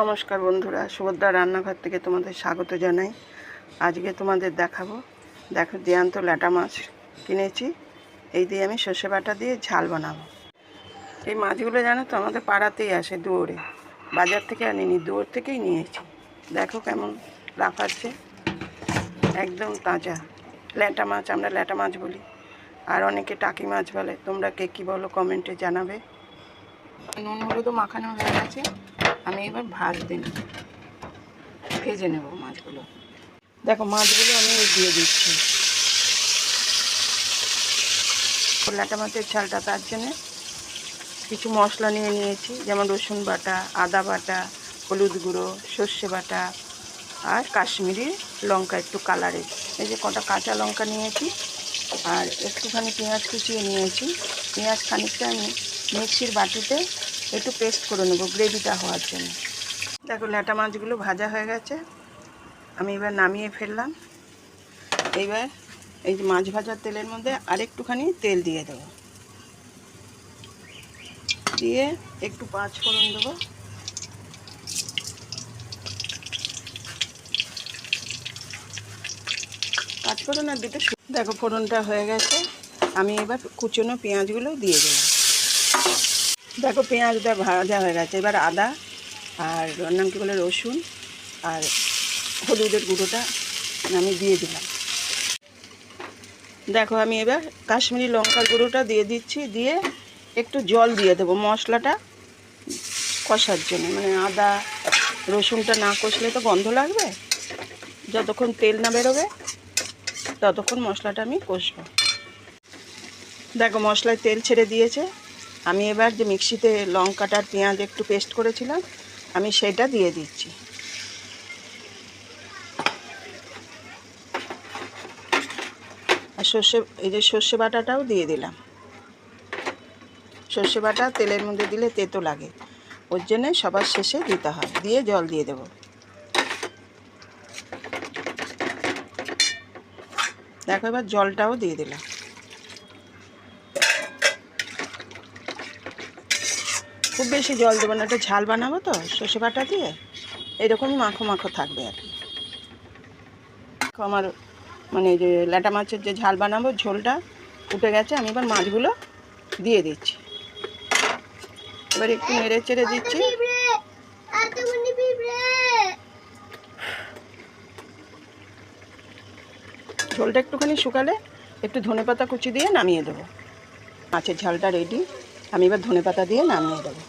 নমস্কার বন্ধুরা, সুভদ্রা রান্নাঘর থেকে তোমাদের স্বাগত জানাই। আজকে তোমাদের দেখাবো, দেখো জ্যান্ত ল্যাটা মাছ কিনেছি। এই দিয়ে আমি সর্ষে বাটা দিয়ে ঝাল বানাবো। এই মাছগুলো জানো তো, আমাদের পাড়াতেই আসে দুয়ারে। বাজার থেকে আনিনি, দুয়ার থেকেই নিয়েছি। দেখো কেমন লাফাচ্ছে। একদম তাজা। ল্যাটা মাছ, আমরা ল্যাটা মাছ বলি। আর অনেকে টাকি মাছ বলে। তোমরা কে কী বলো কমেন্টে জানাবে। নুন হলুদও মাখানো হয়ে গেছে। আমি এবার ভাত দিন ভেজে নেব মাছগুলো। দেখো মাছগুলো আমি দিয়ে দিচ্ছি। ল্যাটা মাছের ঝালটা তার জন্যে কিছু মশলা নিয়ে নিয়েছি যেমন রসুন বাটা আদা বাটা হলুদ গুঁড়ো সর্ষে বাটা আর কাশ্মীরি লঙ্কা একটু কালারের এই যে কটা কাঁচা লঙ্কা নিয়েছি আর একটুখানি পেঁয়াজ কুচিয়ে নিয়েছি। পেঁয়াজ খানিকটা আমি মিক্সির বাটিতে একটু পেস্ট করে নেব গ্রেভিটা হওয়ার জন্য। দেখো ল্যাটা মাছগুলো ভাজা হয়ে গেছে। আমি এবার নামিয়ে ফেললাম। এইবার এই যে মাছ ভাজার তেলের মধ্যে আরেকটুখানি তেল দিয়ে দেবো। দিয়ে একটু পাঁচ ফোড়ন দেবো। পাঁচ ফোড়ন আর দুটো দেখো ফোড়নটা হয়ে গেছে। আমি এবার কুচনো পেঁয়াজগুলো দিয়ে দিলাম দেখো পেঁয়াজটা ভাজা হয়ে গেছে। এবার আদা আর নাম কী বলে, রসুন আর হলুদের গুঁড়োটা আমি দিয়ে দিলাম। দেখো আমি এবার কাশ্মীরি লঙ্কার গুঁড়োটা দিয়ে দিচ্ছি, দিয়ে একটু জল দিয়ে দেবো মশলাটা কষার জন্য। মানে আদা, রসুনটা না কষলে তো গন্ধ লাগবে। যতক্ষণ তেল না বেরোবে, ততক্ষণ মশলাটা আমি কষবো। দেখো মশলায় তেল ছেড়ে দিয়েছে। আমি এবার যে মিক্সিতে লঙ্কাটার পেঁয়াজ একটু পেস্ট করেছিলাম, আমি সেটা দিয়ে দিচ্ছি। আর সর্ষে, এই যে সর্ষে বাটাটাও দিয়ে দিলাম। সর্ষে বাটা তেলের মধ্যে দিলে তেতো লাগে, ওর জন্যে সবার শেষে দিতে হয়, দিয়ে জল দিয়ে দেবো। দেখো এবার জলটাও দিয়ে দিলাম। খুব বেশি জল দেবো না, একটা ঝাল বানাবো তো, সর্ষে বাটা দিয়ে, এরকমই মাখো মাখো থাকবে আর কি। আমার মানে যে ল্যাটা মাছের যে ঝাল বানাবো, ঝোলটা উঠে গেছে, আমি এবার মাছগুলো দিয়ে দিচ্ছি। এবার একটু নেড়ে চেড়ে দিচ্ছি। ঝোলটা একটুখানি শুকালে একটু ধনেপাতা কুচি দিয়ে নামিয়ে দেবো। মাছের ঝালটা রেডি আমি এবার ধনে পাতা দিয়ে নামিয়ে দেবো।